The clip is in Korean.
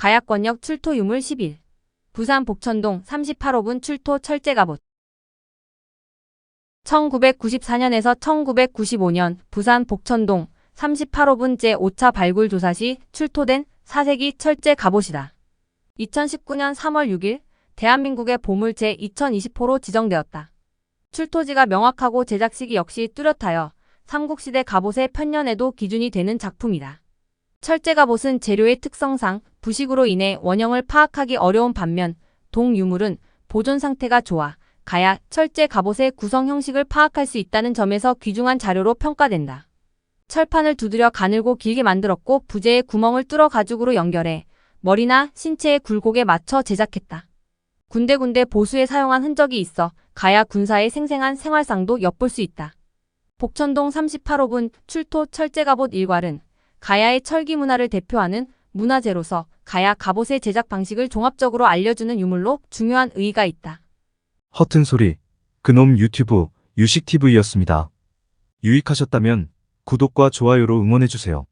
가야권역 출토 유물 11. 부산 복천동 38호분 출토 철제 갑옷. 1994년에서 1995년 부산 복천동 38호분 제5차 발굴 조사 시 출토된 4세기 철제 갑옷이다. 2019년 3월 6일 대한민국의 보물 제2020호로 지정되었다. 출토지가 명확하고 제작 시기 역시 뚜렷하여 삼국시대 갑옷의 편년에도 기준이 되는 작품이다. 철제 갑옷은 재료의 특성상 부식으로 인해 원형을 파악하기 어려운 반면 동유물은 보존 상태가 좋아 가야 철제 갑옷의 구성 형식을 파악할 수 있다는 점에서 귀중한 자료로 평가된다. 철판을 두드려 가늘고 길게 만들었고 부재에 구멍을 뚫어 가죽으로 연결해 머리나 신체의 굴곡에 맞춰 제작했다. 군데군데 보수에 사용한 흔적이 있어 가야 군사의 생생한 생활상도 엿볼 수 있다. 복천동 38호분 출토 철제 갑옷 일괄은 가야의 철기 문화를 대표하는 문화재로서 가야 갑옷의 제작 방식을 종합적으로 알려주는 유물로 중요한 의의가 있다. 허튼 소리. 그놈 유튜브 유식TV였습니다. 유익하셨다면 구독과 좋아요로 응원해주세요.